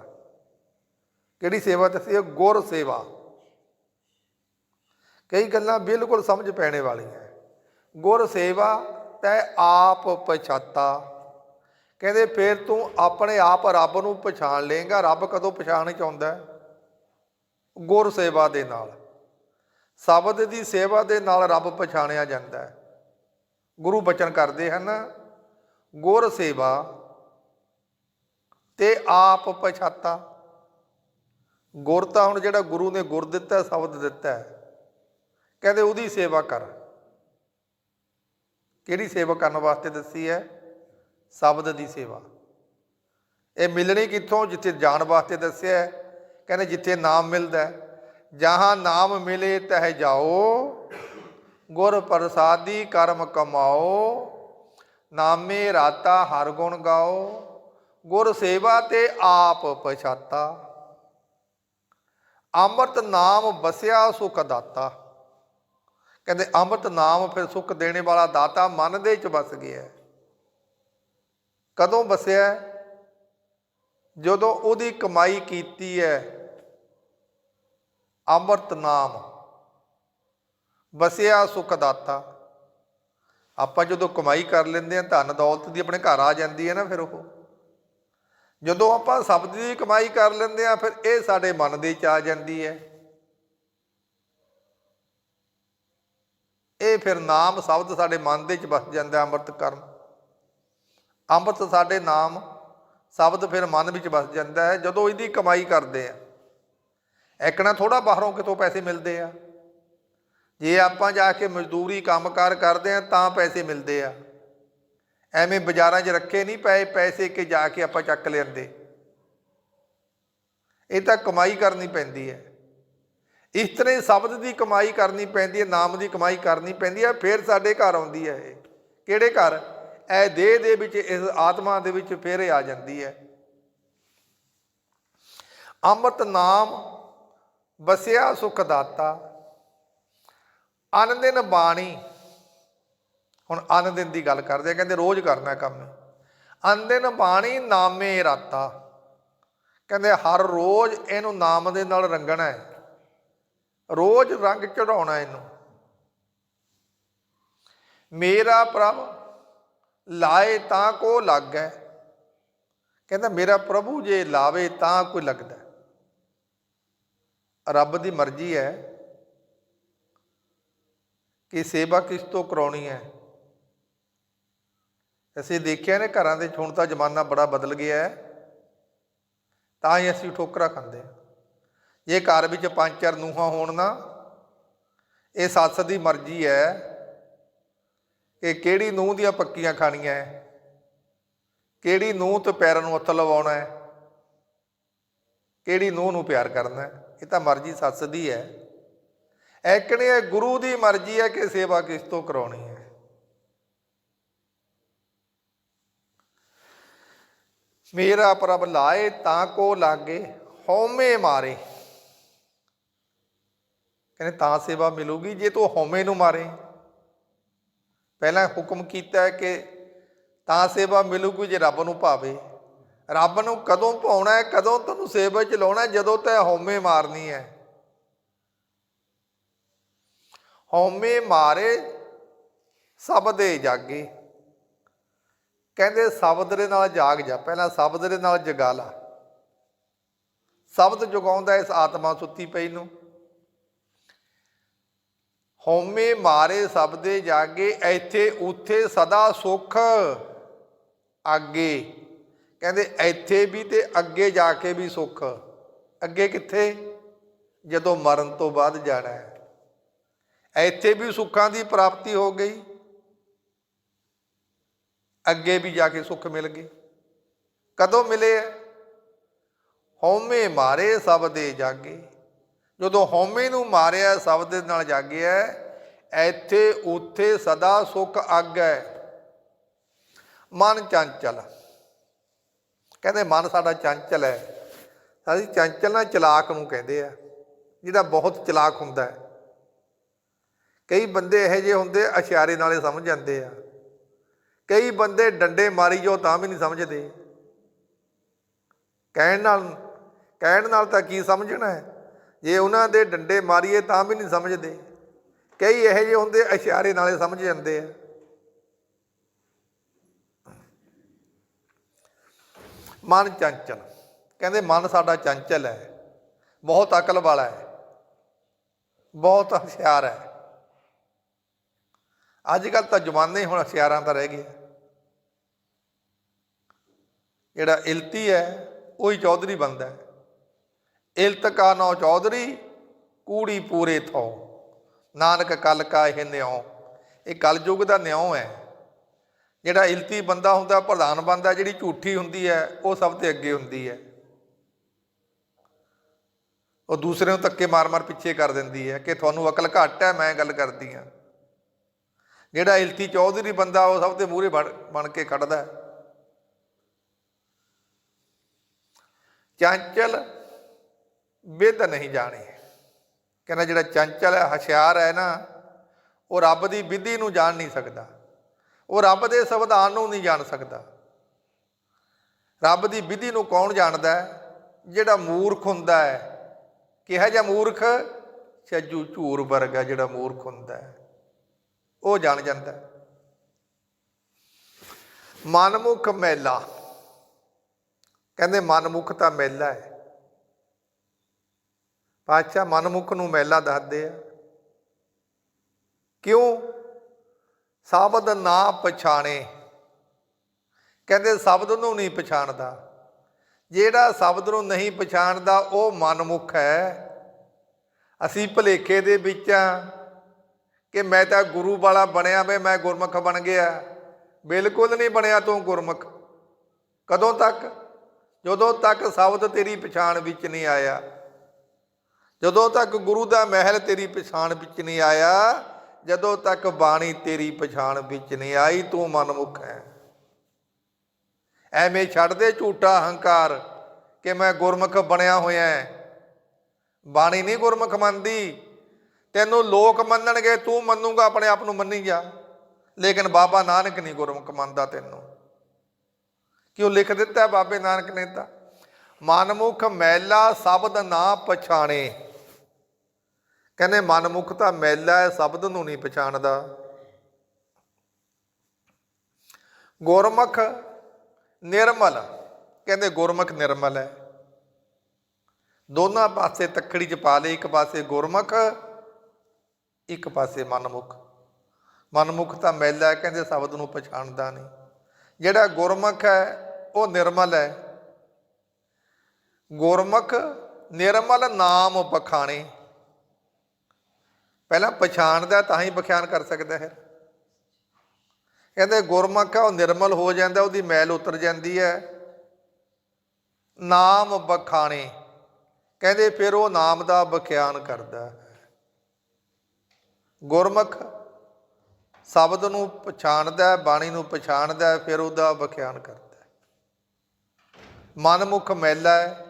ਕਿਹੜੀ ਸੇਵਾ ਦੱਸੀ ਹੈ? ਗੁਰ ਸੇਵਾ। ਕਈ ਗੱਲਾਂ ਬਿਲਕੁਲ ਸਮਝ ਪੈਣੇ ਵਾਲੀਆਂ। ਗੁਰ ਸੇਵਾ ਤੈ ਆਪ ਪਛਾਤਾ। ਕਹਿੰਦੇ ਫਿਰ ਤੂੰ ਆਪਣੇ ਆਪ ਰੱਬ ਨੂੰ ਪਛਾਣ ਲੇਗਾ ਰੱਬ ਕਦੋਂ ਪਛਾਣ ਚ ਆਉਂਦਾ ਗੁਰ ਸੇਵਾ ਦੇ ਨਾਲ। ਸ਼ਬਦ ਦੀ ਸੇਵਾ ਦੇ ਨਾਲ ਰੱਬ ਪਛਾਣਿਆ ਜਾਂਦਾ ਹੈ। ਗੁਰੂ ਬਚਨ ਕਰਦੇ ਹਨ, ਗੁਰ ਸੇਵਾ ਤੇ ਆਪ ਪਛਾਤਾ। ਗੁਰ ਤਾਂ ਹੁਣ ਜਿਹੜਾ ਗੁਰੂ ਨੇ ਗੁਰ ਦਿੱਤਾ, ਸ਼ਬਦ ਦਿੱਤਾ ਕਹਿੰਦੇ ਉਹਦੀ ਸੇਵਾ ਕਰ। ਕਿਹੜੀ ਸੇਵਾ ਕਰਨ ਵਾਸਤੇ ਦੱਸੀ ਹੈ? ਸ਼ਬਦ ਦੀ ਸੇਵਾ। ਇਹ ਮਿਲਣੀ ਕਿੱਥੋਂ? ਜਿੱਥੇ ਜਾਣ ਵਾਸਤੇ ਦੱਸਿਆ ਕਹਿੰਦੇ ਜਿੱਥੇ ਨਾਮ ਮਿਲਦਾ ਹੈ। ਜਹਾਂ ਨਾਮ ਮਿਲੇ ਤਹਿ ਜਾਓ। ਗੁਰ ਪ੍ਰਸਾਦੀ ਕਰਮ ਕਮਾਓ। ਨਾਮੇ ਰਾਤਾ ਹਰ ਗੁਣ ਗਾਓ। ਗੁਰ ਸੇਵਾ ਤੇ ਆਪ ਪਛਾਤਾ। ਅੰਮ੍ਰਿਤ ਨਾਮ ਬਸਿਆ ਸੁਖ ਦਾਤਾ। ਕਹਿੰਦੇ ਅੰਮ੍ਰਿਤ ਨਾਮ ਫਿਰ ਸੁਖ ਦੇਣੇ ਵਾਲਾ ਦਾਤਾ ਮਨ ਦੇ ਵਿੱਚ ਵਸ ਗਿਆ। ਕਦੋਂ ਵਸਿਆ? ਜਦੋਂ ਉਹਦੀ ਕਮਾਈ ਕੀਤੀ ਹੈ। ਅੰਮ੍ਰਿਤ ਨਾਮ ਵਸਿਆ ਸੁਖ ਦਾਤਾ। ਆਪਾਂ ਜਦੋਂ ਕਮਾਈ ਕਰ ਲੈਂਦੇ ਆ ਧਨ ਦੌਲਤ ਦੀ ਆਪਣੇ ਘਰ ਆ ਜਾਂਦੀ ਹੈ ਨਾ ਫਿਰ ਉਹ। ਜਦੋਂ ਆਪਾਂ ਸ਼ਬਦ ਦੀ ਕਮਾਈ ਕਰ ਲੈਂਦੇ ਆ ਫਿਰ ਇਹ ਸਾਡੇ ਮਨ ਦੇ ਚ ਆ ਜਾਂਦੀ ਹੈ। ਇਹ ਫਿਰ ਨਾਮ ਸ਼ਬਦ ਸਾਡੇ ਮਨ ਦੇ ਚ ਵਸ ਜਾਂਦਾ ਅੰਮ੍ਰਿਤ ਕਰਮ ਅੰਮ੍ਰਿਤ ਸਾਡੇ ਨਾਮ ਸ਼ਬਦ ਫਿਰ ਮਨ ਵਿੱਚ ਵਸ ਜਾਂਦਾ ਹੈ, ਜਦੋਂ ਇਹਦੀ ਕਮਾਈ ਕਰਦੇ ਆ ਐਕਣਾ ਥੋੜਾ ਬਾਹਰੋਂ ਕਿਤੋਂ ਪੈਸੇ ਮਿਲਦੇ ਆ। ਜੇ ਆਪਾਂ ਜਾ ਕੇ ਮਜ਼ਦੂਰੀ ਕੰਮਕਾਰ ਕਰਦੇ ਆ ਤਾਂ ਪੈਸੇ ਮਿਲਦੇ ਆ। ਐਵੇਂ ਬਾਜ਼ਾਰਾਂ 'ਚ ਰੱਖੇ ਨਹੀਂ ਪਏ, ਪੈਸੇ ਕਿ ਜਾ ਕੇ ਆਪਾਂ ਚੱਕ ਲੈਂਦੇ। ਇਹ ਤਾਂ ਕਮਾਈ ਕਰਨੀ ਪੈਂਦੀ ਹੈ। ਇਸ ਤਰ੍ਹਾਂ ਹੀ ਸ਼ਬਦ ਦੀ ਕਮਾਈ ਕਰਨੀ ਪੈਂਦੀ ਹੈ, ਨਾਮ ਦੀ ਕਮਾਈ ਕਰਨੀ ਪੈਂਦੀ ਹੈ, ਫਿਰ ਸਾਡੇ ਘਰ ਆਉਂਦੀ ਹੈ ਇਹ। ਕਿਹੜੇ ਘਰ? ਇਹ ਦੇਹ ਦੇ ਵਿੱਚ, ਇਸ ਆਤਮਾ ਦੇ ਵਿੱਚ ਫਿਰ ਇਹ ਆ ਜਾਂਦੀ ਹੈ। ਅੰਮ੍ਰਿਤ ਨਾਮ ਬਸਿਆ ਸੁਖ ਦਾਤਾ ਅਨੰਦਿਨ ਬਾਣੀ ਹੁਣ ਅੰਨ ਦਿਨ ਦੀ ਗੱਲ ਕਰਦੇ ਆ, ਕਹਿੰਦੇ ਰੋਜ਼ ਕਰਨਾ ਕੰਮ। ਅੰਨ ਦਿਨ ਬਾਣੀ ਨਾਮੇ ਰਾਤਾ ਕਹਿੰਦੇ ਹਰ ਰੋਜ਼ ਇਹਨੂੰ ਨਾਮ ਦੇ ਨਾਲ ਰੰਗਣਾ ਹੈ। ਰੋਜ਼ ਰੰਗ ਚੜਾਉਣਾ ਇਹਨੂੰ। ਮੇਰਾ ਪ੍ਰਭ ਲਾਏ ਤਾਂ ਕੋ ਲੱਗੈ। ਕਹਿੰਦਾ ਮੇਰਾ ਪ੍ਰਭੂ ਜੇ ਲਾਵੇ ਤਾਂ ਕੋਈ ਲੱਗਦਾ ਰੱਬ ਦੀ ਮਰਜ਼ੀ ਹੈ ਕਿ ਸੇਵਾ ਕਿਸ ਤੋਂ ਕਰਾਉਣੀ ਹੈ। ਅਸੀਂ ਦੇਖਿਆ ਨੇ ਘਰਾਂ ਦੇ 'ਚ ਹੁਣ ਤਾਂ ਜ਼ਮਾਨਾ ਬੜਾ ਬਦਲ ਗਿਆ ਹੈ। ਤਾਂ ਹੀ ਅਸੀਂ ਠੋਕਰਾ ਖਾਂਦੇ ਹਾਂ। ਜੇ ਘਰ ਵਿੱਚ ਪੰਜ ਚਾਰ ਨੂੰਹਾਂ ਹੋਣ ਨਾ, ਇਹ ਸੱਸ ਦੀ ਮਰਜ਼ੀ ਹੈ। ਕਿ ਕਿਹੜੀ ਨੂੰਹ ਦੀਆਂ ਪੱਕੀਆਂ ਖਾਣੀਆਂ ਹੈ? ਕਿਹੜੀ ਨੂੰਹ ਤੇ ਪੈਰਾਂ ਨੂੰ ਹੱਥ ਲਵਾਉਣਾ ਹੈ? ਕਿਹੜੀ ਨੂੰਹ ਨੂੰ ਪਿਆਰ ਕਰਨਾ ਹੈ? ਇਹ ਤਾਂ ਮਰਜ਼ੀ ਸੱਸ ਦੀ ਹੈ। ਐਕਣੇ ਇਹ ਗੁਰੂ ਦੀ ਮਰਜ਼ੀ ਹੈ ਕਿ ਸੇਵਾ ਕਿਸ ਤੋਂ ਕਰਾਉਣੀ ਹੈ? ਮੇਰਾ ਪ੍ਰਭ ਲਾਏ ਤਾਂ ਕੋ ਲਾਗੇ, ਹਉਮੈ ਮਾਰੇ। ਕਹਿੰਦੇ ਤਾਂ ਸੇਵਾ ਮਿਲੂਗੀ ਜੇ ਤੂੰ ਹਉਮੈ ਨੂੰ ਮਾਰੇ। ਪਹਿਲਾਂ ਹੁਕਮ ਕੀਤਾ ਹੈ ਕਿ ਤਾਂ ਸੇਵਾ ਮਿਲੂਗੀ ਜੇ ਰੱਬ ਨੂੰ ਭਾਵੇ। ਰੱਬ ਨੂੰ ਕਦੋਂ ਪਾਉਣਾ ਹੈ, ਕਦੋਂ ਤੈਨੂੰ ਸੇਵਾ ਚ ਲਾਉਣਾ ਜਦੋਂ ਤੈ ਹਉਮੈ ਮਾਰਨੀ ਹੈ। ਹਉਮੈ ਮਾਰੇ ਸਭ ਦੇ ਜਾਗੇ। ਕਹਿੰਦੇ ਸ਼ਬਦ ਦੇ ਨਾਲ ਜਾਗ ਜਾ, ਪਹਿਲਾਂ ਸ਼ਬਦ ਦੇ ਨਾਲ ਜਗਾ ਲਾ। ਸ਼ਬਦ ਜਗਾਉਂਦਾ ਇਸ ਆਤਮਾ ਸੁੱਤੀ ਪਈ ਨੂੰ। ਹਉਮੈ ਮਾਰੇ ਸਬਦੇ ਜਾਗੇ, ਇੱਥੇ ਉੱਥੇ ਸਦਾ ਸੁਖ ਅੱਗੇ ਕਹਿੰਦੇ ਇੱਥੇ ਵੀ ਤੇ ਅੱਗੇ ਜਾ ਕੇ ਵੀ ਸੁਖ। ਅੱਗੇ ਕਿੱਥੇ? ਜਦੋਂ ਮਰਨ ਤੋਂ ਬਾਅਦ ਜਾਣਾ ਹੈ। ਇੱਥੇ ਵੀ ਸੁੱਖਾਂ ਦੀ ਪ੍ਰਾਪਤੀ ਹੋ ਗਈ। ਅੱਗੇ ਵੀ ਜਾ ਕੇ ਸੁੱਖ ਮਿਲ ਗਏ। ਕਦੋਂ ਮਿਲੇ ਹੈ ਹਉਮੈ ਮਾਰੇ ਸਭ ਦੇ ਜਾਗੇ। ਜਦੋਂ ਹਉਮੈ ਨੂੰ ਮਾਰਿਆ, ਸਭ ਦੇ ਨਾਲ ਜਾਗਿਆ ਇੱਥੇ ਉੱਥੇ ਸਦਾ ਸੁੱਖ ਅੱਗ ਹੈ ਮਨ ਚੰਚਲ। ਕਹਿੰਦੇ ਮਨ ਸਾਡਾ ਚੰਚਲ ਹੈ ਸਾਡੀ ਚੰਚਲ ਨਾ ਚਲਾਕ ਨੂੰ ਕਹਿੰਦੇ ਆ ਜਿਹੜਾ ਬਹੁਤ ਚਲਾਕ ਹੁੰਦਾ ਹੈ ਕਈ ਬੰਦੇ ਇਹੋ ਜਿਹੇ ਹੁੰਦੇ ਅਸ਼ਿਆਰੇ ਨਾਲੇ ਸਮਝ ਜਾਂਦੇ ਆ। ਕਈ ਬੰਦੇ ਡੰਡੇ ਮਾਰੀ ਜੋ ਤਾਂ ਵੀ ਨਹੀਂ ਸਮਝਦੇ। ਕਹਿਣ ਨਾਲ ਕਹਿਣ ਨਾਲ ਤਾਂ ਕੀ ਸਮਝਣਾ ਹੈ? ਜੇ ਉਹਨਾਂ ਦੇ ਡੰਡੇ ਮਾਰੀਏ ਤਾਂ ਵੀ ਨਹੀਂ ਸਮਝਦੇ। ਕਈ ਇਹੋ ਜਿਹੇ ਹੁੰਦੇ ਇਸ਼ਾਰੇ ਨਾਲੇ ਸਮਝ ਜਾਂਦੇ ਆ। ਮਨ ਚੰਚਲ। ਕਹਿੰਦੇ ਮਨ ਸਾਡਾ ਚੰਚਲ ਹੈ। ਬਹੁਤ ਅਕਲ ਵਾਲਾ ਹੈ। ਬਹੁਤ ਹੁਸ਼ਿਆਰ ਹੈ। ਅੱਜ ਕੱਲ ਤਾਂ ਜਮਾਨੇ ਹੁਣ ਹਥਿਆਰਾਂ ਦਾ ਰਹਿ ਗਿਆ ਜਿਹੜਾ ਇਲਤੀ ਹੈ, ਉਹੀ ਚੌਧਰੀ ਬਣਦਾ ਹੈ। ਇਲਤ ਕਾ ਨੌ ਚੌਧਰੀ, ਕੂੜੀ ਪੂਰੇ ਥੋ। ਨਾਨਕ ਕਲ ਕਾ ਇਹ ਨਿਉ। ਇਹ ਕਲਯੁਗ ਦਾ ਨਿਉ ਹੈ। ਜਿਹੜਾ ਇਲਤੀ ਬੰਦਾ ਹੁੰਦਾ, ਪ੍ਰਧਾਨ ਬੰਦਾ, ਜਿਹੜੀ ਝੂਠੀ ਹੁੰਦੀ ਹੈ, ਉਹ ਸਭ ਤੋਂ ਅੱਗੇ ਹੁੰਦੀ ਹੈ। ਉਹ ਦੂਸਰੇ ਨੂੰ ਧੱਕੇ ਮਾਰ-ਮਾਰ ਪਿੱਛੇ ਕਰ ਦਿੰਦੀ ਹੈ ਕਿ ਤੁਹਾਨੂੰ ਅਕਲ ਘੱਟ ਹੈ, ਮੈਂ ਗੱਲ ਕਰਦੀ ਹਾਂ। ਜਿਹੜਾ ਇਲਤੀ ਚੌਧਰੀ ਬੰਦਾ, ਉਹ ਸਭ ਤੋਂ ਮੂਹਰੇ ਬਣ ਕੇ ਖੜਦਾ ਹੈ। ਚੰਚਲ ਵਿਦ ਨਹੀਂ ਜਾਣੇ। ਕਹਿੰਦਾ ਜਿਹੜਾ ਚੰਚਲ ਹੈ, ਹਸ਼ਿਆਰ ਹੈ ਨਾ, ਉਹ ਰੱਬ ਦੀ ਵਿਧੀ ਨੂੰ ਜਾਣ ਨਹੀਂ ਸਕਦਾ। ਉਹ ਰੱਬ ਦੇ ਸੰਵਿਧਾਨ ਨੂੰ ਨਹੀਂ ਜਾਣ ਸਕਦਾ। ਰੱਬ ਦੀ ਵਿਧੀ ਨੂੰ ਕੌਣ ਜਾਣਦਾ ਹੈ? ਜਿਹੜਾ ਮੂਰਖ ਹੁੰਦਾ ਹੈ। ਕਿਹਾ ਜਿਹਾ ਮੂਰਖ? ਛੱਜੂ ਝੂਰ ਵਰਗਾ ਜਿਹੜਾ ਮੂਰਖ ਹੁੰਦਾ ਹੈ। ਉਹ ਜਾਣ ਜਾਂਦਾ ਹੈ। ਮਨਮੁਖ ਮੈਲਾ। ਕਹਿੰਦੇ ਮਨਮੁਖ ਤਾਂ ਮੈਲਾ ਹੈ। ਪਾਤਸ਼ਾਹ ਮਨਮੁਖ ਨੂੰ ਮੈਲਾ ਦੱਸਦੇ ਆ। ਕਿਉਂ? ਸ਼ਬਦ ਨਾ ਪਛਾਣੇ। ਕਹਿੰਦੇ ਸ਼ਬਦ ਨੂੰ ਨਹੀਂ ਪਛਾਣਦਾ। ਜਿਹੜਾ ਸ਼ਬਦ ਨੂੰ ਨਹੀਂ ਪਛਾਣਦਾ, ਉਹ ਮਨਮੁਖ ਹੈ। ਅਸੀਂ ਭਲੇਖੇ ਦੇ ਵਿੱਚ ਆ ਕਿ ਮੈਂ ਤਾਂ ਗੁਰੂ ਵਾਲਾ ਬਣਿਆ ਵੇ, ਮੈਂ ਗੁਰਮੁਖ ਬਣ ਗਿਆ। ਬਿਲਕੁਲ ਨਹੀਂ ਬਣਿਆ ਤੂੰ ਗੁਰਮੁਖ। ਕਦੋਂ ਤੱਕ? ਜਦੋਂ ਤੱਕ ਸ਼ਬਦ ਤੇਰੀ ਪਛਾਣ ਵਿੱਚ ਨਹੀਂ ਆਇਆ। ਜਦੋਂ ਤੱਕ ਗੁਰੂ ਦਾ ਮਹਿਲ ਤੇਰੀ ਪਛਾਣ ਵਿੱਚ ਨਹੀਂ ਆਇਆ, ਜਦੋਂ ਤੱਕ ਬਾਣੀ ਤੇਰੀ ਪਛਾਣ ਵਿੱਚ ਨਹੀਂ ਆਈ, ਤੂੰ ਮਨਮੁਖ ਹੈ। ਐਵੇਂ ਛੱਡ ਦੇ ਝੂਠਾ ਹੰਕਾਰ ਕਿ ਮੈਂ ਗੁਰਮੁਖ ਬਣਿਆ ਹੋਇਆ। ਬਾਣੀ ਨਹੀਂ ਗੁਰਮੁਖ ਮੰਨਦੀ। ਤੈਨੂੰ ਲੋਕ ਮੰਨਣਗੇ, ਤੂੰ ਮੰਨੂਗਾ, ਆਪਣੇ ਆਪ ਨੂੰ ਮੰਨੀ ਜਾ ਲੇਕਿਨ ਬਾਬਾ ਨਾਨਕ ਨਹੀਂ ਗੁਰਮੁਖ ਮੰਨਦਾ ਤੈਨੂੰ। ਕਿਉਂ ਲਿਖ ਦਿੱਤਾ ਬਾਬੇ ਨਾਨਕ ਨੇ ਤਾਂ? ਮਨਮੁਖ ਮੈਲਾ ਸ਼ਬਦ ਨਾ ਪਛਾਣੇ। ਕਹਿੰਦੇ ਮਨਮੁਖ ਤਾਂ ਮੈਲਾ ਹੈ, ਸ਼ਬਦ ਨੂੰ ਨਹੀਂ ਪਛਾਣਦਾ। ਗੁਰਮੁਖ ਨਿਰਮਲ, ਕਹਿੰਦੇ ਗੁਰਮੁਖ ਨਿਰਮਲ ਹੈ। ਦੋਨਾਂ ਪਾਸੇ ਤੱਕੜੀ ਚ ਪਾ ਲਈ ਇੱਕ ਪਾਸੇ ਗੁਰਮੁਖ ਇੱਕ ਪਾਸੇ ਮਨਮੁਖ। ਮਨਮੁਖ ਤਾਂ ਮੈਲਾ ਹੈ, ਕਹਿੰਦੇ ਸ਼ਬਦ ਨੂੰ ਪਛਾਣਦਾ ਨਹੀਂ। ਜਿਹੜਾ ਗੁਰਮੁਖ ਹੈ, ਉਹ ਨਿਰਮਲ ਹੈ। ਗੁਰਮੁਖ ਨਿਰਮਲ ਨਾਮ ਬਖਾਣੇ। ਪਹਿਲਾਂ ਪਛਾਣਦਾ ਤਾਂ ਹੀ ਬਖਿਆਨ ਕਰ ਸਕਦਾ ਹੈ। ਕਹਿੰਦੇ ਗੁਰਮੁਖ ਆ ਉਹ ਨਿਰਮਲ ਹੋ ਜਾਂਦਾ, ਉਹਦੀ ਮੈਲ ਉਤਰ ਜਾਂਦੀ ਹੈ। ਨਾਮ ਬਖਾਣੇ। ਕਹਿੰਦੇ ਫਿਰ ਉਹ ਨਾਮ ਦਾ ਬਖਿਆਨ ਕਰਦਾ। ਗੁਰਮੁਖ ਸ਼ਬਦ ਨੂੰ ਪਛਾਣਦਾ ਹੈ, ਬਾਣੀ ਨੂੰ ਪਛਾਣਦਾ ਹੈ, ਫਿਰ ਉਹਦਾ ਵਿਖਿਆਨ ਕਰਦਾ ਹੈ। ਮਨਮੁਖ ਮੈਲਾ ਹੈ,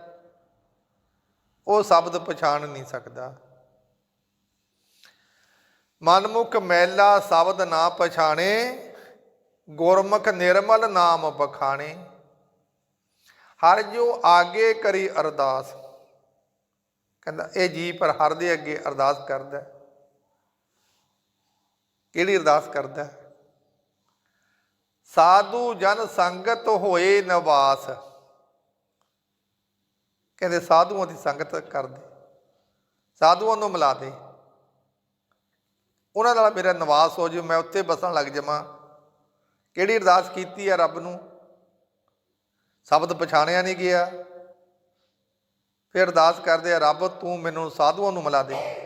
ਉਹ ਸ਼ਬਦ ਪਛਾਣ ਨਹੀਂ ਸਕਦਾ। ਮਨਮੁਖ ਮੈਲਾ ਸ਼ਬਦ ਨਾ ਪਛਾਣੇ, ਗੁਰਮੁਖ ਨਿਰਮਲ ਨਾਮ ਬਖਾਣੇ। ਹਰ ਜੋ ਆਗੇ ਕਰੀ ਅਰਦਾਸ। ਕਹਿੰਦਾ, ਇਹ ਜੀ ਪਰ ਹਰ ਦੇ ਅੱਗੇ ਅਰਦਾਸ ਕਰਦਾ ਕਿਹੜੀ ਅਰਦਾਸ ਕਰਦਾ? ਸਾਧੂ ਜਨ ਸੰਗਤ ਹੋਏ ਨਿਵਾਸ। ਕਹਿੰਦੇ ਸਾਧੂਆਂ ਦੀ ਸੰਗਤ ਕਰਦੇ। ਸਾਧੂਆਂ ਨੂੰ ਮਿਲਾ ਦੇ। ਉਹਨਾਂ ਨਾਲ ਮੇਰਾ ਨਿਵਾਸ ਹੋ ਜਾਵੇ, ਮੈਂ ਉੱਥੇ ਬਸਣ ਲੱਗ ਜਾਵਾਂ। ਕਿਹੜੀ ਅਰਦਾਸ ਕੀਤੀ ਹੈ ਰੱਬ ਨੂੰ? ਸ਼ਬਦ ਪਛਾਣਿਆ ਨਹੀਂ ਗਿਆ। ਫਿਰ ਅਰਦਾਸ ਕਰਦੇ ਆ, ਰੱਬ ਤੂੰ ਮੈਨੂੰ ਸਾਧੂਆਂ ਨੂੰ ਮਿਲਾ ਦੇ।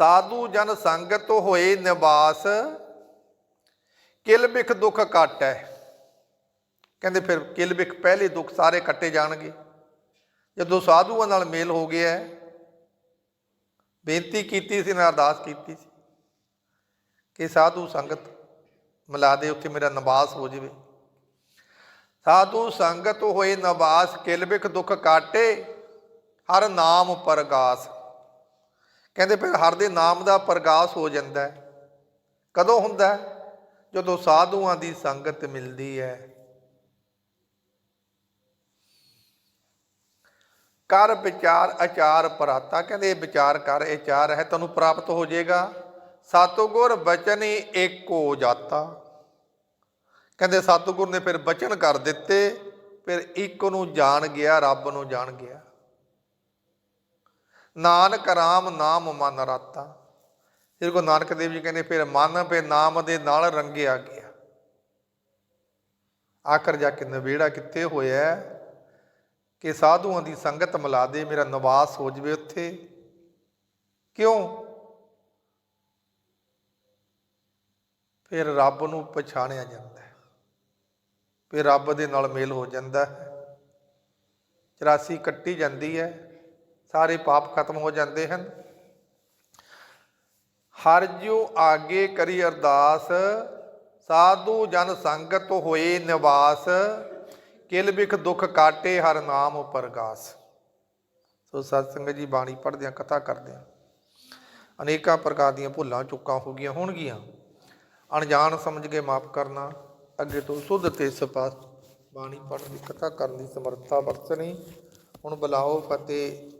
ਸਾਧੂ ਜਨ ਸੰਗਤ ਹੋਏ ਨਿਵਾਸ, ਕਿਲ ਬਿਖ ਦੁੱਖ ਕਾਟੈ ਕਹਿੰਦੇ ਫਿਰ ਕਿਲ ਬਿਖ ਪਹਿਲੇ ਦੁੱਖ ਸਾਰੇ ਕੱਟੇ ਜਾਣਗੇ। ਜਦੋਂ ਸਾਧੂਆਂ ਨਾਲ ਮੇਲ ਹੋ ਗਿਆ ਬੇਨਤੀ ਕੀਤੀ ਸੀ ਨਾ ਅਰਦਾਸ ਕੀਤੀ ਸੀ ਕਿ ਸਾਧੂ ਸੰਗਤ ਮਿਲਾ ਦੇ, ਉੱਥੇ ਮੇਰਾ ਨਿਵਾਸ ਹੋ ਜਾਵੇ। ਸਾਧੂ ਸੰਗਤ ਹੋਏ ਨਿਵਾਸ, ਕਿਲ ਕਿਲਬਿਕ ਦੁੱਖ ਕਾਟੇ ਹਰ ਨਾਮ ਪਰਗਾਸ। ਕਹਿੰਦੇ ਫਿਰ ਹਰ ਦੇ ਨਾਮ ਦਾ ਪ੍ਰਕਾਸ਼ ਹੋ ਜਾਂਦਾ ਹੈ। ਕਦੋਂ ਹੁੰਦਾ ਹੈ? ਜਦੋਂ ਸਾਧੂਆਂ ਦੀ ਸੰਗਤ ਮਿਲਦੀ ਹੈ। ਕਰ ਵਿਚਾਰ ਆਚਾਰ ਪ੍ਰਾਤਾ। ਕਹਿੰਦੇ ਵਿਚਾਰ ਕਰ, ਇਹ ਚਾਰ ਹੈ, ਤੁਹਾਨੂੰ ਪ੍ਰਾਪਤ ਹੋ ਜਾਏਗਾ। ਸਤਿਗੁਰ ਬਚਨ ਏਕੋ ਜਾਤਾ। ਕਹਿੰਦੇ ਸਤਿਗੁਰ ਨੇ ਫਿਰ ਬਚਨ ਕਰ ਦਿੱਤੇ, ਫਿਰ ਇੱਕ ਨੂੰ ਜਾਣ ਗਿਆ, ਰੱਬ ਨੂੰ ਜਾਣ ਗਿਆ। ਨਾਨਕ ਰਾਮ ਨਾਮ ਮਨ ਰਾਤਾ। ਫਿਰ ਕੋ ਨਾਨਕ ਦੇਵ ਜੀ ਕਹਿੰਦੇ, ਫਿਰ ਮਨ ਫਿਰ ਨਾਮ ਦੇ ਨਾਲ ਰੰਗਿਆ ਗਿਆ। ਆਖਰ ਜਾ ਕੇ ਨਵੇੜਾ ਕਿੱਥੇ ਹੋਇਆ ਕਿ ਸਾਧੂਆਂ ਦੀ ਸੰਗਤ ਮਿਲਾ ਦੇ, ਮੇਰਾ ਨਿਵਾਸ ਹੋ ਜਵੇ ਉੱਥੇ। ਕਿਉਂ? ਫਿਰ ਰੱਬ ਨੂੰ ਪਛਾਣਿਆ ਜਾਂਦਾ ਹੈ। ਫਿਰ ਰੱਬ ਦੇ ਨਾਲ ਮੇਲ ਹੋ ਜਾਂਦਾ ਹੈ। 84 ਕੱਟੀ ਜਾਂਦੀ ਹੈ। ਸਾਰੇ ਪਾਪ ਖਤਮ ਹੋ ਜਾਂਦੇ ਹਨ। ਹਰ ਜੋ ਆਗੇ ਕਰੀ ਅਰਦਾਸ, ਸਾਧੂ ਜਨ ਸੰਗਤ ਹੋਏ ਨਿਵਾਸ, ਕਿਲ ਬਿਖ ਦੁਖ ਕਾਟੇ ਹਰ ਨਾਮ ਪਰਗਾਸ। ਸੋ ਸਤ ਸੰਗਤ ਜੀ, ਬਾਣੀ ਪੜ੍ਹਦੇ ਆ ਕਥਾ ਕਰਦੇ ਆ ਅਨੇਕਾਂ ਪ੍ਰਕਾਰ ਦੀਆਂ ਭੁੱਲਾਂ, ਚੁੱਕਾਂ ਹੋ ਗਈਆਂ ਹੋਣਗੀਆਂ। ਅਣਜਾਣ ਸਮਝ ਕੇ ਮਾਫ ਕਰਨਾ, ਅੱਗੇ ਤੋਂ ਸੁਧ ਤੇ ਸਪਾਸ ਬਾਣੀ ਪੜ੍ਹਨ ਦੀ, ਕਥਾ ਕਰਨ ਦੀ ਸਮਰੱਥਾ ਵਰਤਣੀ। ਹੁਣ ਬੁਲਾਓ ਫਤਿਹ।